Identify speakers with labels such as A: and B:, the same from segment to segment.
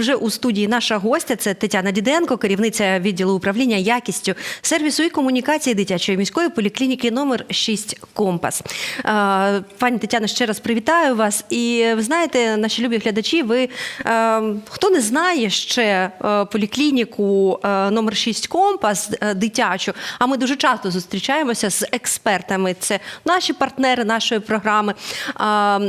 A: вже у студії наша гостя. Це Тетяна Діденко, керівниця відділу управління якістю сервісу і комунікації дитячої міської поліклініки номер 6 Компас. Е, Пані Тетяно, ще раз привітаю вас. І ви знаєте, наші любі глядачі, ви е, хто не знає ще е, поліклініку номер 6 Компас дитячу, а ми дуже часто зустрічаємося з експертами. Це наші партнери нашої програми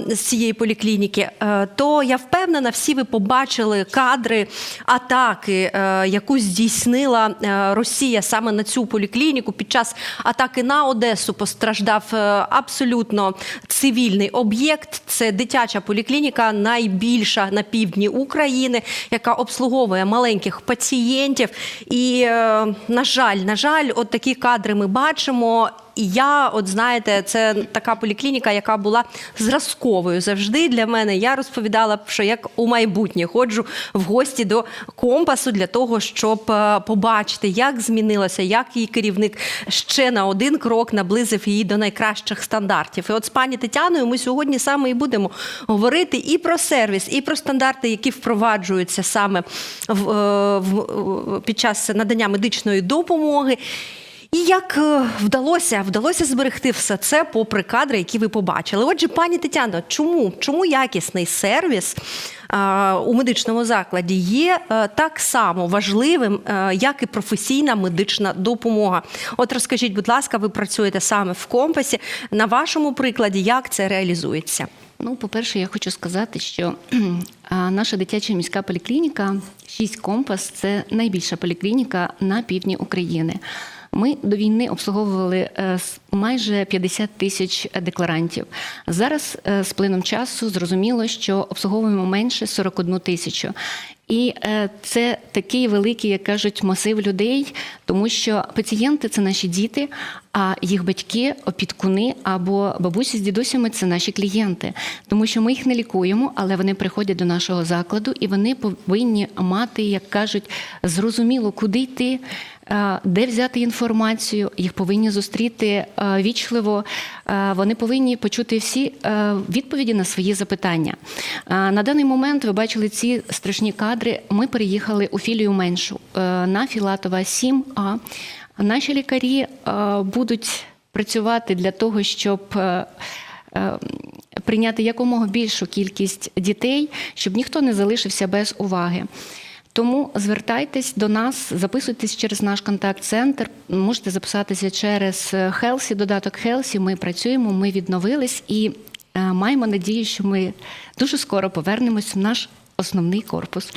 A: з цієї поліклініки. То я впевнена, всі ви побачили кадри атаки, е, яку здійснила е, Росія саме на цю поліклініку. Під час атаки на Одесу постраждав е, абсолютно цивільний об'єкт. Це дитяча поліклініка, найбільша на півдні України, яка обслуговує маленьких пацієнтів. І, на жаль, на жаль, от такі кадри ми бачимо. І я, от знаєте, це така поліклініка, яка була зразковою завжди для мене. Я розповідала, що як у майбутнє ходжу в гості до компасу для того, щоб е, побачити, як змінилося, як її керівник ще на один крок наблизив її до найкращих стандартів. І от з пані Тетяною ми сьогодні саме і будемо говорити і про сервіс, і про стандарти, які впроваджуються саме в, е, в, під час надання медичної допомоги. І як е, вдалося вдалося зберегти все це попри кадри, які ви побачили. Отже, пані Тетяно, чому чому якісний сервіс е, у медичному закладі є е, так само важливим, як і професійна медична допомога? От розкажіть, будь ласка, ви працюєте саме в компасі. На вашому прикладі, як це реалізується?
B: Ну, по-перше, я хочу сказати, що наша дитяча міська поліклініка 6 Компас це найбільша поліклініка на півдні України. Ми до війни обслуговували е, майже 50 тисяч декларантів. Зараз е, з плином часу зрозуміло, що обслуговуємо менше 41 тисячу. І е, це такий великий, як кажуть, масив людей, тому що пацієнти це наші діти, а їх батьки, опікуни або бабусі з дідусями це наші клієнти. Тому що ми їх не лікуємо, але вони приходять до нашого закладу і вони повинні мати, як кажуть, зрозуміло, куди йти. е, Де взяти інформацію, їх повинні зустріти е, вічливо. е, Вони повинні почути всі відповіді на свої запитання. На даний момент ви бачили ці страшні кадри. Ми переїхали у філію меншу на Філатова 7А. Наші лікарі е, будуть працювати для того, щоб е, е, прийняти якомога більшу кількість дітей, щоб ніхто не залишився без уваги. Тому звертайтесь до нас, записуйтесь через наш контакт-центр. Можете записатися через Хелсі, додаток Хелсі. Ми працюємо, ми відновились і маємо надію, що ми дуже скоро повернемось в наш основний корпус.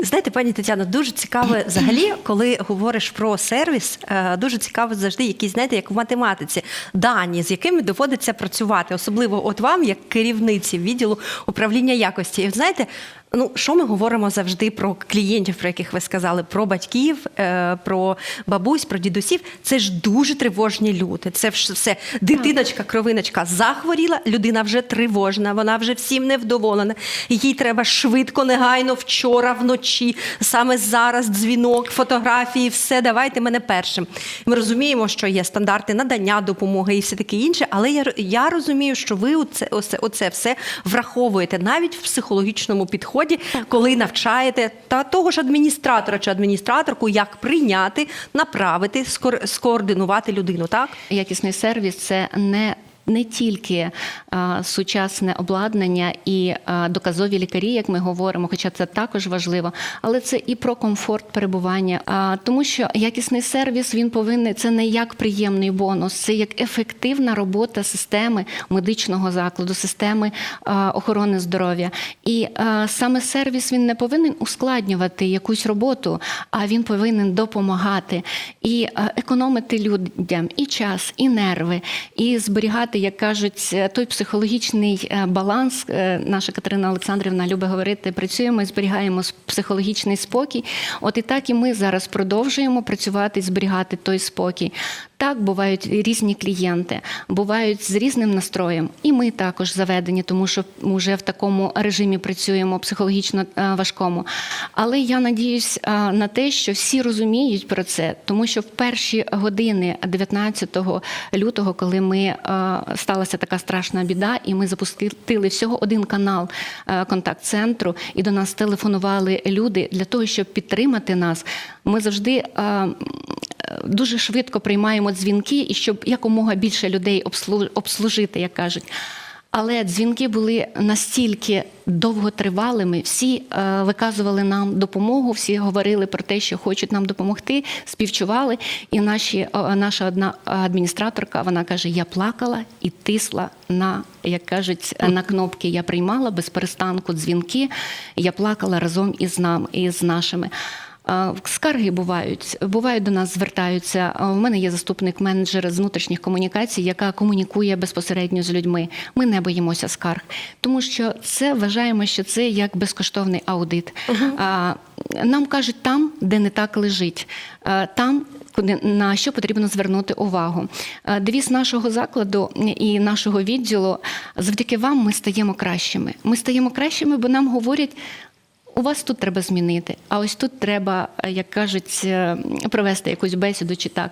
A: Знаєте, пані Тетяно, дуже цікаво взагалі, коли говориш про сервіс, е, дуже цікаво завжди якісь, знаєте, як в математиці, дані, з якими доводиться працювати, особливо от вам, як керівниці відділу управління якості. І знаєте, ну що ми говоримо завжди про клієнтів, про яких ви сказали, про батьків, е, про бабусь, про дідусів. Це ж дуже тривожні люди. Це все дитиночка, кровиночка захворіла, людина вже тривожна, вона вже всім невдоволена. Їй треба швидко, негайно, вчора, вночі, саме зараз дзвінок, фотографії, все, давайте мене першим. Ми розуміємо, що є стандарти надання допомоги і все таке інше, але я, я розумію, що ви оце, оце, оце все враховуєте навіть в психологічному підході, коли навчаєте та того ж адміністратора чи адміністраторку, як прийняти, направити, скоординувати людину, так?
B: Якісний сервіс це не не тільки а, сучасне обладнання і а, доказові лікарі, як ми говоримо, хоча це також важливо, але це і про комфорт перебування. Тому що якісний сервіс він повинен це не як приємний бонус, це як ефективна робота системи медичного закладу, системи а, охорони здоров'я. І саме сервіс він не повинен ускладнювати якусь роботу, а він повинен допомагати і економити людям і час, і нерви, і зберігати, як кажуть, е, той психологічний е, баланс. Е, Наша Катерина Олександрівна любить говорити: працюємо і зберігаємо психологічний спокій. От і так і ми зараз продовжуємо працювати зберігати той спокій. Так, бувають різні клієнти, бувають з різним настроєм. І ми також заведені, тому що вже в такому режимі працюємо психологічно е, важкому. Але я надіюсь е, на те, що всі розуміють про це, тому що в перші години 19 лютого, коли ми е, сталася така страшна біда, і ми запустили всього один канал контакт-центру, і до нас телефонували люди для того, щоб підтримати нас. Ми завжди. Е, Дуже швидко приймаємо дзвінки і щоб якомога більше людей обслужити, як кажуть. Але дзвінки були настільки довготривалими, всі е, виказували нам допомогу, всі говорили про те, що хочуть нам допомогти, співчували. І наші, наша одна адміністраторка вона каже: Я плакала і тисла на, як кажуть, на кнопки. Я приймала без перестанку дзвінки. Я плакала разом із нами із нашими. Скарги бувають, бувають до нас звертаються. В мене є заступник менеджера з внутрішніх комунікацій, яка комунікує безпосередньо з людьми. Ми не боїмося скарг, тому що це вважаємо, що це як безкоштовний аудит. А, Нам кажуть там, де не так лежить, там. На що потрібно звернути увагу? Девіз нашого закладу і нашого відділу завдяки вам ми стаємо кращими. Ми стаємо кращими, бо нам говорять, у вас тут треба змінити, а ось тут треба, е, як кажуть, е, провести якусь бесіду чи так.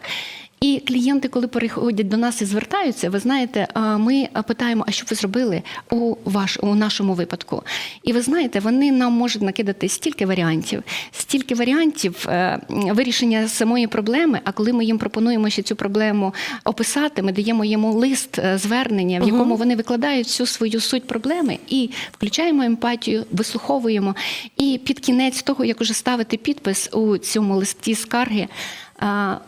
B: І клієнти, коли приходять до нас і звертаються, ви знаєте, ми питаємо, а що ви зробили у ваш у нашому випадку? І ви знаєте, вони нам можуть накидати стільки варіантів, стільки варіантів е, вирішення самої проблеми. А коли ми їм пропонуємо ще цю проблему описати, ми даємо йому лист е, звернення, в якому вони викладають всю свою суть проблеми і включаємо емпатію, вислуховуємо. І під кінець того, як уже ставити підпис у цьому листі скарги.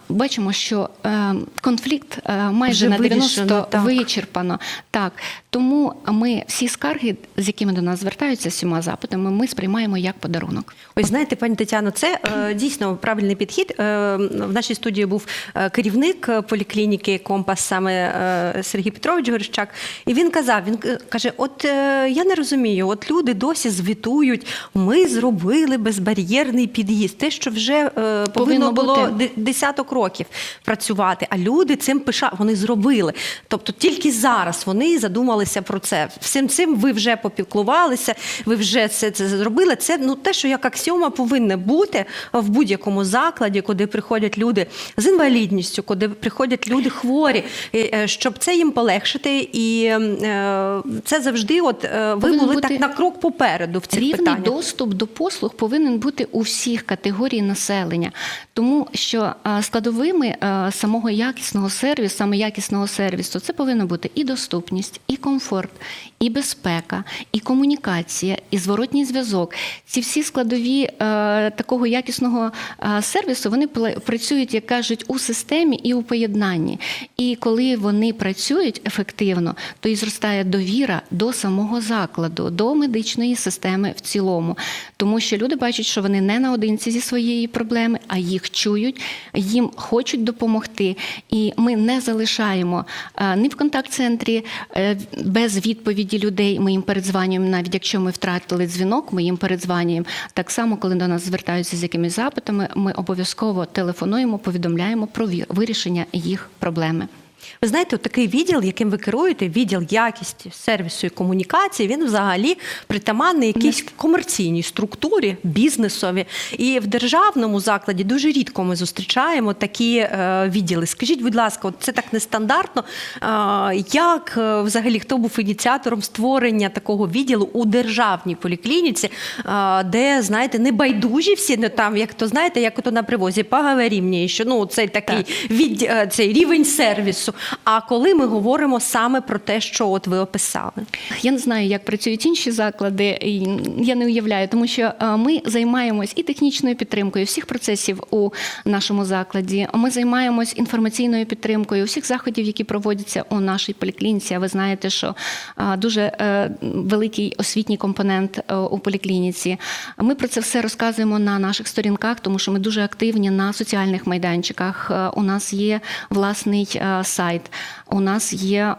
B: Бачимо, що е, конфлікт е, майже
A: Вже
B: на 90
A: так.
B: вичерпано. Так тому ми всі скарги, з якими до нас звертаються всіма запитами, ми сприймаємо як подарунок.
A: Ось знаєте, пані Тетяно, це е, дійсно правильний підхід. В нашій студії був керівник поліклініки Компас, саме Сергій Петрович Горищак, і він казав: він каже: От я не розумію, от люди досі звітують, ми зробили безбар'єрний під'їзд. Те, що вже повинно,
B: Повинно
A: було
B: бути.
A: Де- десяток років працювати, а люди цим пиша, вони зробили. Тобто тільки зараз вони задумалися про це. Всім цим ви вже попіклувалися, ви вже це, це зробили. Це ну те, що як аксіома повинне бути в будь-якому закладі, куди приходять люди з інвалідністю, куди приходять люди хворі, е, щоб це їм полегшити. І е, це завжди, от е, ви
B: Повинен
A: були так на крок попереду в цих
B: Рівний
A: питаннях.
B: доступ до послуг повинен бути у всіх категорій населення, тому що складовими самого якісного сервісу, саме якісного сервісу, це повинно бути і доступність, і комфорт, і безпека, і комунікація, і зворотній зв'язок. Ці всі складові е, такого якісного сервісу вони працюють, як кажуть, у системі і у поєднанні. І коли вони працюють ефективно, то і зростає довіра до самого закладу, до медичної системи в цілому. Тому що люди бачать, що вони не наодинці зі своєї проблеми, а їх чують, їм хочуть допомогти. І ми не залишаємо е, ні в контакт-центрі е, без відповіді людей. Ми їм передзванюємо, навіть якщо ми втратили дзвінок, ми їм передзванюємо. Так само, коли до нас звертаються з якимись запитами, ми обов'язково телефонуємо, повідомляємо про вирішення їх проблеми.
A: Ви знаєте, от такий відділ, яким ви керуєте, відділ якісті сервісу і комунікації, він взагалі притаманний якійсь комерційній структурі, бізнесові. І в державному закладі дуже рідко ми зустрічаємо такі е, відділи. Скажіть, будь ласка, от це так нестандартно. Е, як е, взагалі хто був ініціатором створення такого відділу у державній поліклініці, де знаєте, не байдужі всі не там, як то знаєте, як то на привозі поговорі мені, що ну цей такий від е, цей рівень сервісу. А коли ми говоримо саме про те, що от ви описали,
B: Я не знаю, як працюють інші заклади. Я не уявляю, тому що е, ми займаємось і технічною підтримкою всіх процесів у нашому закладі. Ми займаємось інформаційною підтримкою всіх заходів, які проводяться у нашій поліклініці. А ви знаєте, що е, дуже е, великий освітній компонент у поліклініці. Ми про це все розказуємо на наших сторінках, тому що ми дуже активні на соціальних майданчиках. У нас є власний сайт, у нас є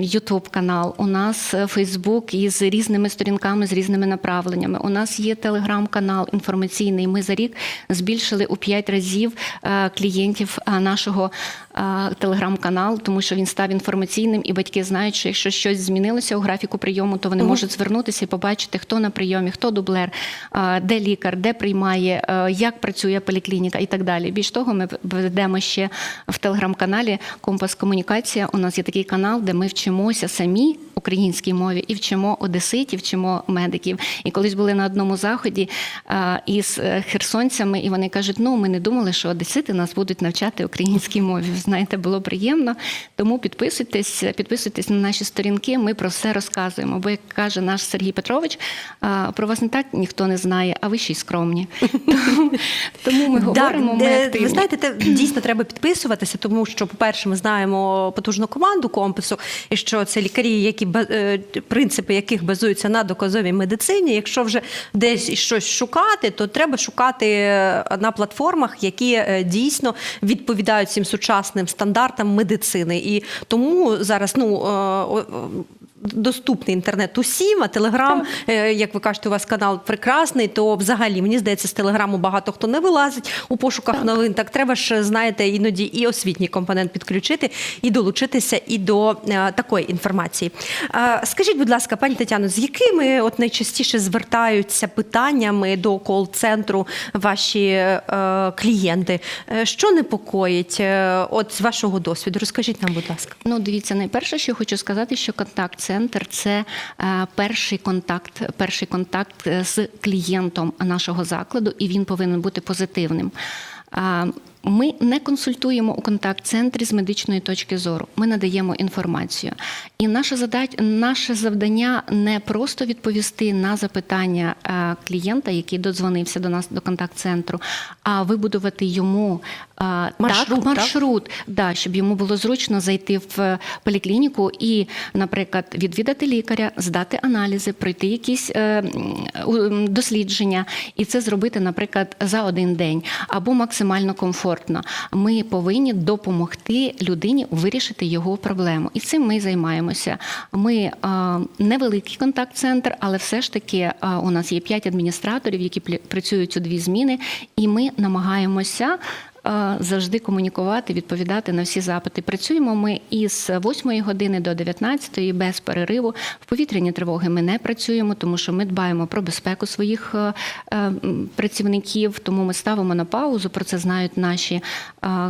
B: Ютуб канал, у нас Фейсбук із різними сторінками, з різними направленнями. У нас є телеграм-канал інформаційний. Ми за рік збільшили у 5 разів е, клієнтів е, нашого телеграм-каналу, тому що він став інформаційним, і батьки знають, що якщо щось змінилося у графіку прийому, то вони можуть звернутися і побачити, хто на прийомі, хто дублер, де лікар, де приймає, як працює поліклініка і так далі. Більш того, ми ведемо ще в телеграм-каналі Компас Комунікація. У нас є такий канал, де ми вчимося самі українській мові і вчимо одеситів, вчимо медиків. І колись були на одному заході із е, херсонцями, і вони кажуть: ну ми не думали, що одесити нас будуть навчати українській мові. Знаєте, було приємно. Тому підписуйтесь, підписуйтесь на наші сторінки. Ми про все розказуємо. Бо як каже наш Сергій Петрович, про вас не так ніхто не знає, а ви ще й скромні. Тому, ми говоримо. Ми активні.
A: ви знаєте, дійсно треба підписуватися, тому що, по-перше, ми знаємо потужну команду компасу, і що це лікарі, які принципи яких базуються на доказовій медицині. Якщо вже десь щось шукати, то треба шукати е, на платформах, які е, дійсно відповідають цим сучасним стандартам медицини. І тому зараз ну. Доступний інтернет усім, а телеграм, е, як ви кажете, у вас канал прекрасний, то взагалі мені здається, з телеграму багато хто не вилазить у пошуках новин. Так треба ж, знаєте, іноді і освітній компонент підключити, і долучитися і до е, такої інформації. Е, скажіть, будь ласка, пані Тетяно, з якими от найчастіше звертаються питаннями до кол-центру ваші е, клієнти? Що непокоїть от з вашого досвіду? Розкажіть нам, будь ласка.
B: Ну, дивіться, найперше, що хочу сказати, що контакт-центр це е, перший контакт, перший контакт е, з клієнтом нашого закладу, і він повинен бути позитивним. Ми не консультуємо у контакт-центрі з медичної точки зору. Ми надаємо інформацію. І наша задача, наше завдання не просто відповісти на запитання е, клієнта, який додзвонився до нас до контакт-центру, а вибудувати йому е,
A: Маршрут,
B: так,
A: так?
B: да, щоб йому було зручно зайти в поліклініку і, наприклад, відвідати лікаря, здати аналізи, пройти якісь е, дослідження, і це зробити, наприклад, за один день або максимально комфортно. Ми повинні допомогти людині вирішити його проблему, і цим ми займаємося. Ми е, невеликий контакт-центр, але все ж таки е, у нас є п'ять адміністраторів, які працюють у дві зміни, і ми намагаємося е, завжди комунікувати, відповідати на всі запити. Працюємо ми із 8 години до 19 без перериву. В повітряні тривоги ми не працюємо, тому що ми дбаємо про безпеку своїх е, е, працівників. Тому ми ставимо на паузу. Про це знають наші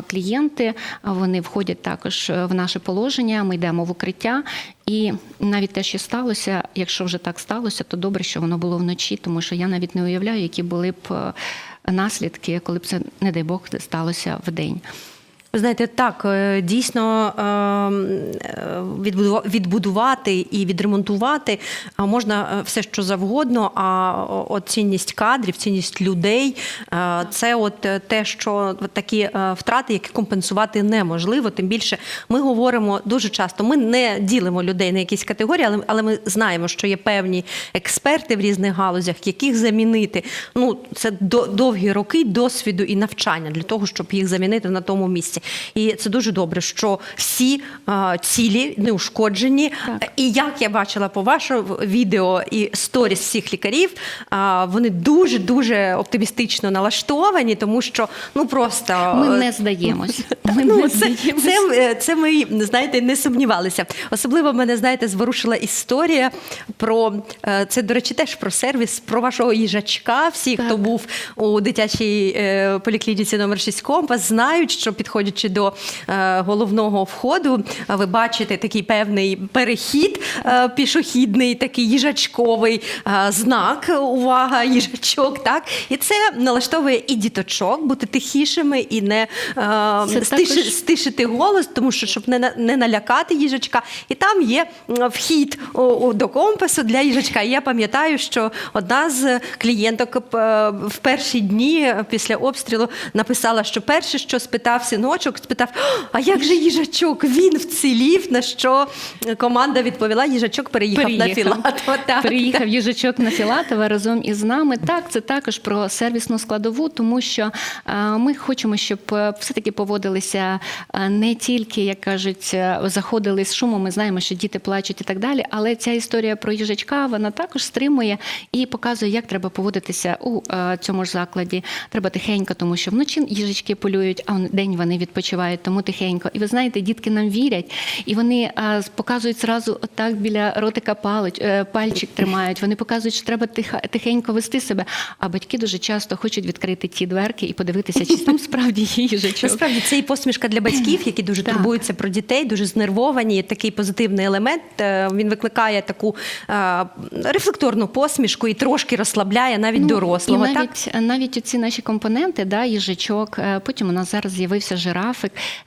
B: клієнти. Вони входять також е, в наше положення. Ми йдемо в укриття. І навіть те, що сталося, якщо вже так сталося, то добре, що воно було вночі, тому що я навіть не уявляю, які були б наслідки, коли б це, не дай Бог, сталося в день.
A: Ви знаєте, так е, дійсно е, е, відбудувати і відремонтувати можна все, що завгодно. А от цінність кадрів, цінність людей це от те, що такі втрати, які компенсувати неможливо. Тим більше ми говоримо дуже часто. Ми не ділимо людей на якісь категорії, але, але ми знаємо, що є певні експерти в різних галузях, яких замінити. Ну це до, довгі роки досвіду і навчання для того, щоб їх замінити на тому місці. І це дуже добре, що всі а, цілі неушкоджені.
B: Так.
A: І як я бачила по вашому відео і сторіс всіх лікарів, а, вони дуже дуже оптимістично налаштовані, тому що ну просто
B: Ми
A: е,
B: не здаємось. Ми
A: Ну,
B: не
A: це,
B: здаємось.
A: це, це ми, знаєте, не сумнівалися. Особливо мене, знаєте, зворушила історія про е, це, до речі, теж про сервіс, про вашого їжачка. Всі,
B: Так.
A: хто був у дитячій е, поліклініці номер 6 компас, знають, що підходячи до е, головного входу, ви бачите такий певний перехід е, пішохідний, такий їжачковий е, знак. Увага, їжачок, так і це налаштовує і діточок бути тихішими і не
B: Це також-
A: стишити голос, тому що щоб не, не налякати їжачка. І там є вхід до компасу для їжачка. І я пам'ятаю, що одна з клієнток в перші дні після обстрілу написала, що перше, що спитав синочок, синочок спитав: а як же їжачок? Він вцілів. На що команда відповіла: їжачок переїхав, на Філатова. Так,
B: Приїхав їжачок на Філатова разом із нами. Так, це також про сервісну складову, тому що е, ми хочемо, щоб е, все-таки поводилися е, не тільки, як кажуть, заходили з шумом. Ми знаємо, що діти плачуть і так далі. Але ця історія про їжачка вона також стримує і показує, як треба поводитися у цьому ж закладі. Треба тихенько, тому що вночі їжачки полюють, а день вони відпочивають, тому тихенько. І ви знаєте, дітки нам вірять, і вони е, показують зразу отак біля ротика палич, е, пальчик тримають. Вони показують, що треба тихенько вести себе. А батьки дуже часто хочуть відкрити ті дверки і подивитися, чи там справді є їжачок.
A: Насправді це і посмішка для батьків, які дуже
B: Так.
A: турбуються про дітей, дуже знервовані. Такий позитивний елемент. е, Він викликає таку е, рефлекторну посмішку і трошки розслабляє навіть дорослого.
B: Ну, І
A: так?
B: навіть, навіть оці наші компоненти, да, їжачок, потім у нас зараз з'явився жирафик,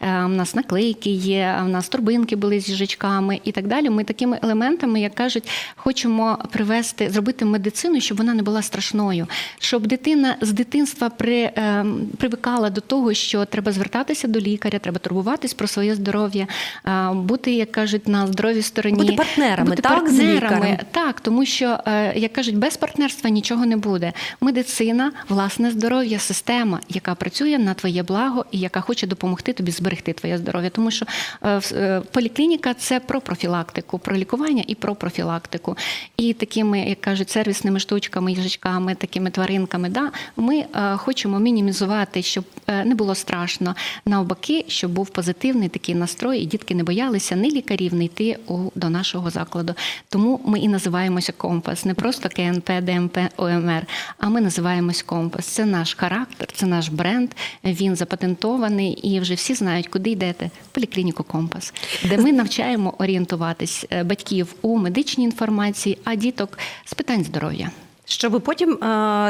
B: е, у нас наклейки є, у нас турбинки були з їжачками і так далі. Ми такими елементами, як кажуть, хочемо привести, зробити медицину, щоб вона не була страшною, щоб дитина з дитинства при, е, привикала до того, що треба звертатися до лікаря, треба турбуватись про своє здоров'я, е, бути, як кажуть, на здоровій стороні.
A: Бути партнерами,
B: Бути
A: так,
B: партнерами,
A: лікарем?
B: так, тому що, е, як кажуть, без партнерства нічого не буде. Медицина, власне здоров'я, система, яка працює на твоє благо і яка хоче допомогти тобі зберегти твоє здоров'я. Тому що е, е, поліклініка це про профілактику, про лікування і про профілактику. І такими, як кажуть, сервісними штучками, їжачками, такими тваринками, да, ми е, хочемо мінімізувати, щоб не було страшно. Навпаки, щоб був позитивний такий настрой, і дітки не боялися ні лікарів, не йти до нашого закладу. Тому ми і називаємося компас, не просто КНП, ДМП, ОМР, а ми називаємось компас. Це наш характер, це наш бренд. Він запатентований, і вже всі знають, куди йдете. В поліклініку Компас, де ми навчаємо орієнтуватись е, батьків у медичній інформації, а діток з питань здоров'я.
A: Щоб потім е,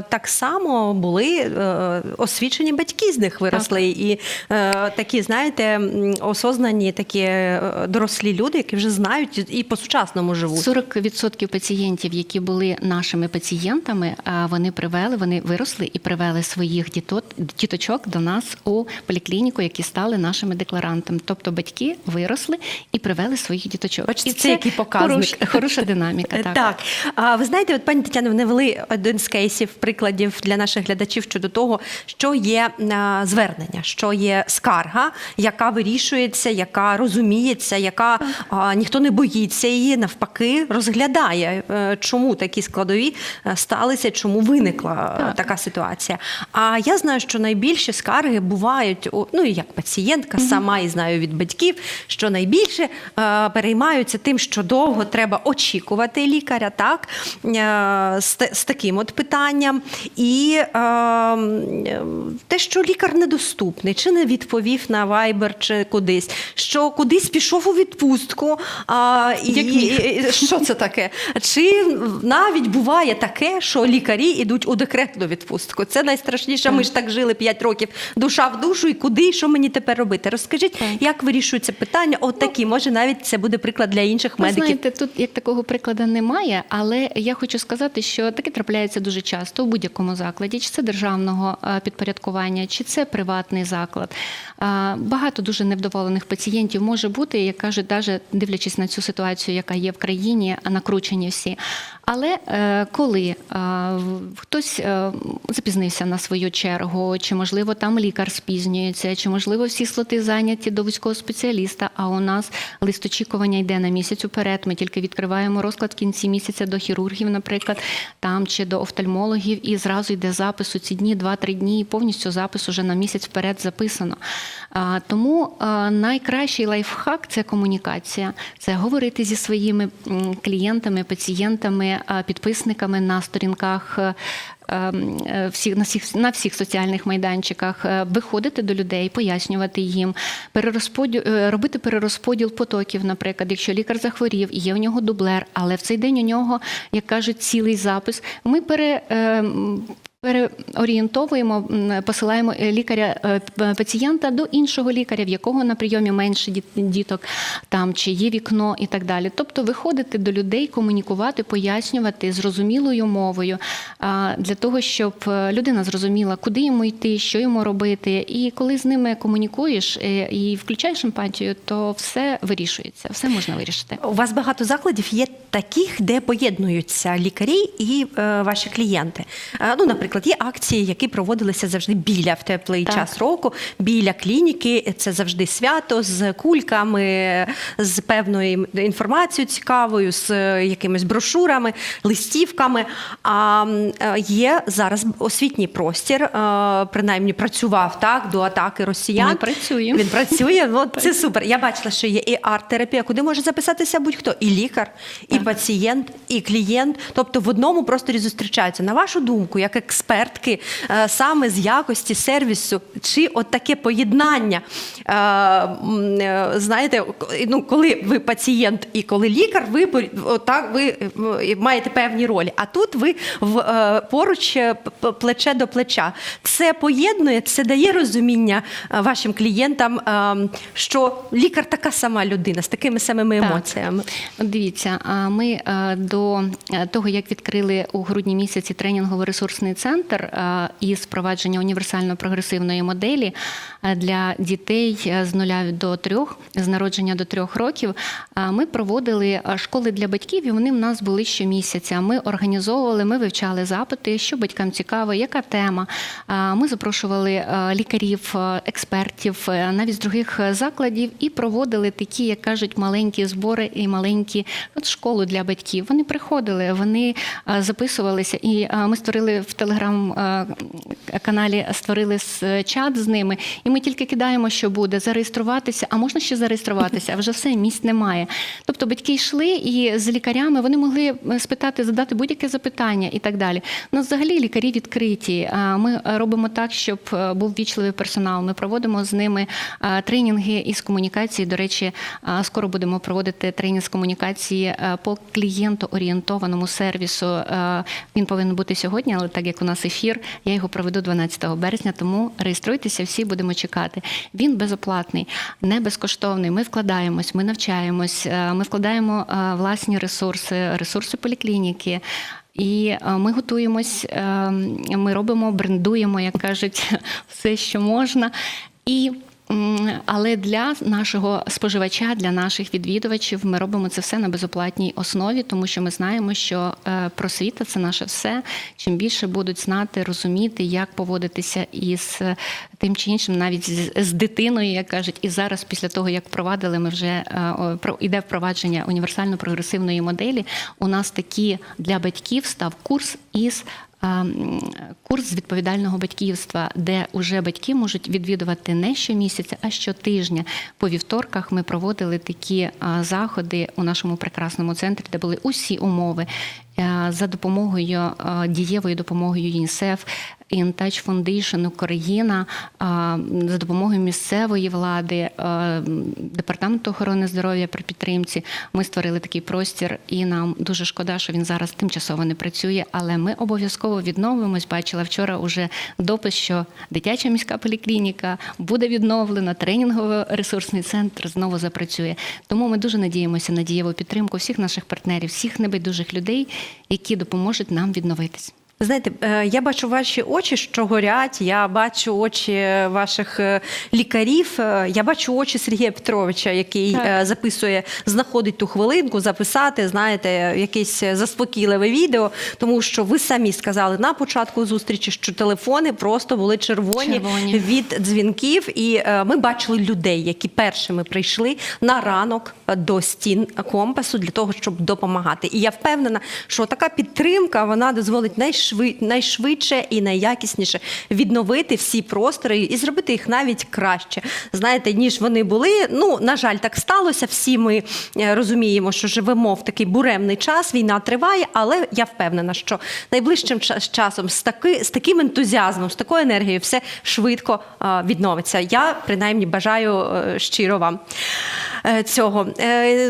A: так само були е, освічені батьки з них виросли, і е, такі, знаєте, осознані такі е, дорослі люди, які вже знають і по-сучасному живуть.
B: 40% пацієнтів, які були нашими пацієнтами, вони привели, вони виросли і привели своїх дітот, діточок до нас у поліклініку, які стали нашими декларантами. Тобто батьки виросли і привели своїх діточок.
A: Бачите,
B: і
A: це який показник.
B: Хорош, хороша динаміка.
A: Е,
B: Так.
A: Так, а ви знаєте, от пані Тетяно, ви один з кейсів, прикладів для наших глядачів щодо того, що є звернення, що є скарга, яка вирішується, яка розуміється, яка а, ніхто не боїться її, навпаки, розглядає, е, чому такі складові е, сталися, чому виникла е,
B: Так.
A: така ситуація. А я знаю, що найбільші скарги бувають ну і як пацієнтка, сама і знаю від батьків, що найбільше е, переймаються тим, що довго треба очікувати лікаря, так е, з, таким от питанням, і е, те, що лікар недоступний, чи не відповів на Viber, чи кудись, що кудись пішов у відпустку. А, і, і- що це таке? Чи навіть буває таке, що лікарі йдуть у декретну відпустку? Це найстрашніше. Ми ж так жили 5 років, душа в душу, і куди, і що мені тепер робити? Розкажіть,
B: Так.
A: як вирішується питання? От такі, може, навіть це буде приклад для інших медиків.
B: знаєте, тут як такого прикладу немає, але я хочу сказати, що таке трапляється дуже часто у будь-якому закладі, чи це державного е, підпорядкування, чи це приватний заклад. Е, Багато дуже невдоволених пацієнтів може бути, як кажуть, навіть дивлячись на цю ситуацію, яка є в країні, накручені всі. Але е, коли е, хтось е, запізнився на свою чергу, чи можливо там лікар спізнюється, чи можливо всі слоти зайняті до вузького спеціаліста, а у нас лист очікування йде на місяць уперед. Ми тільки відкриваємо розклад в кінці місяця до хірургів, наприклад, там чи до офтальмологів, і зразу йде запис у ці дні, 2-3 дні, і повністю запис уже на місяць вперед записано. Тому найкращий лайфхак це комунікація, це говорити зі своїми клієнтами, пацієнтами, а, підписниками на сторінках. е, е, всіх на всіх на всіх соціальних майданчиках е, виходити до людей, пояснювати їм, перерозподіл е, робити перерозподіл потоків. Наприклад, якщо лікар захворів є в нього дублер, але в цей день у нього, як кажуть, цілий запис. Ми пере переорієнтовуємо, посилаємо е, лікаря е, пацієнта до іншого лікаря, в якого на прийомі менше діт- діток, там чи є вікно і так далі. Тобто виходити до людей, комунікувати, пояснювати зрозумілою мовою для того, щоб е, людина зрозуміла, куди йому йти, що йому робити. І коли з ними комунікуєш і включаєш емпатію, то все вирішується, все можна вирішити.
A: У вас багато закладів є таких, де поєднуються лікарі і ваші клієнти. Ну, наприклад, є акції, які проводилися завжди біля в теплий
B: Так.
A: час року, біля клініки. Це завжди свято з кульками, з певною інформацією цікавою, з е, якимись брошурами, листівками. А е, є зараз освітній простір, е, принаймні працював так до атаки росіян.
B: Ми працюємо.
A: Він працює. От це супер. Я бачила, що є і арт-терапія, куди може записатися будь-хто, і лікар, і пацієнт, і клієнт. Тобто в одному просторі зустрічаються. На вашу думку, як експертки, е, саме з якості сервісу, чи от таке поєднання, е, е, знаєте, ну коли ви пацієнт і коли лікар, ви отак ви маєте певні ролі. А тут ви в поруч плече до плеча. Це поєднує, це дає розуміння вашим клієнтам, що лікар така сама людина з такими самими емоціями.
B: От Дивіться, а ми до того, як відкрили у грудні місяці тренінгово-ресурсний центр е, із впровадження універсально-прогресивної моделі е, для дітей е, з нуля до трьох, з народження до трьох років, ми проводили школи для батьків, і вони в нас були щомісяця. Ми організовували, ми вивчали запити, що батькам цікаво, яка тема. Ми запрошували лікарів, експертів, навіть з других закладів, і проводили такі, як кажуть, маленькі збори і маленькі от школу для батьків. Вони приходили, вони записувалися, і ми створили в телеграм-каналі створили чат з ними. І ми тільки кидаємо, що буде зареєструватися. А можна ще зареєструватися? А вже все місць немає. Тобто батьки йшли і з лікарями вони могли е, спитати, задати будь-яке запитання і так далі. У нас взагалі лікарі відкриті. Ми е, робимо так, щоб е, був вічливий персонал. Ми проводимо з ними е, тренінги із комунікації. До речі, е, скоро будемо проводити тренінг з комунікації е, по клієнту орієнтованому сервісу. Е, Він повинен бути сьогодні, але так як у нас ефір, я його проведу 12 березня. Тому реєструйтеся, всі будемо чекати. Він безоплатний, не безкоштовний. Ми вкладаємось, ми навчаємось, е, ми вкладаємо е, власні ресурси, ресурси поліклініки. І е, ми готуємось, ми робимо, брендуємо, як кажуть, все, що можна. І але для нашого споживача, для наших відвідувачів, ми робимо це все на безоплатній основі, тому що ми знаємо, що е, просвіта це наше все. Чим більше будуть знати, розуміти, як поводитися із е, тим чи іншим, навіть з, дитиною, як кажуть, і зараз, після того як впровадили, ми вже е, про- іде впровадження універсально прогресивної моделі. У нас такі для батьків став курс із. Курс з відповідального батьківства, де уже батьки можуть відвідувати не щомісяця, а щотижня. По вівторках ми проводили такі заходи у нашому прекрасному центрі, де були усі умови е, за допомогою дієвою допомогою ЮНІСЕФ, In Touch Foundation Україна, за допомогою місцевої влади, департаменту охорони здоров'я при підтримці. Ми створили такий простір, і нам дуже шкода, що він зараз тимчасово не працює, але ми обов'язково відновимось. Бачила вчора уже допис, що дитяча міська поліклініка буде відновлена, тренінгово-ресурсний центр знову запрацює. Тому ми дуже надіємося на дієву підтримку всіх наших партнерів, всіх небайдужих людей, які допоможуть нам відновитись.
A: Знаєте, е, я бачу ваші очі, що горять. Я бачу очі ваших е, лікарів. е, Я бачу очі Сергія Петровича, який
B: Так.
A: записує, знаходить ту хвилинку, записати, знаєте, якесь заспокійливе відео. Тому що ви самі сказали на початку зустрічі, що телефони просто були червоні,
B: Червоні.
A: від дзвінків. І ми бачили людей, які першими прийшли на ранок до стін компасу для того, щоб допомагати. І я впевнена, що така підтримка вона дозволить найшви... найшвидше і найякісніше відновити всі простори і зробити їх навіть краще. Знаєте, ніж вони були. Ну на жаль, так сталося. Всі ми е, розуміємо, що живемо в такий буремний час. Війна триває, але я впевнена, що найближчим ча- часом з таки з таким ентузіазмом, з такою енергією, все швидко відновиться. Я принаймні бажаю е, щиро вам. е, цього.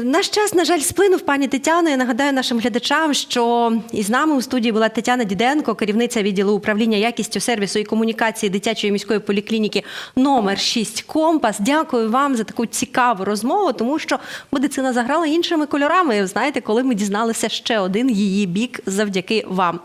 A: Наш час, на жаль, сплинув, пані Тетяно. Я нагадаю нашим глядачам, що із нами у студії була Тетяна Діденко, керівниця відділу управління якістю сервісу і комунікації дитячої міської поліклініки номер 6 Компас. Дякую вам за таку цікаву розмову, тому що медицина заграла іншими кольорами. Знаєте, коли ми дізналися ще один її бік завдяки вам.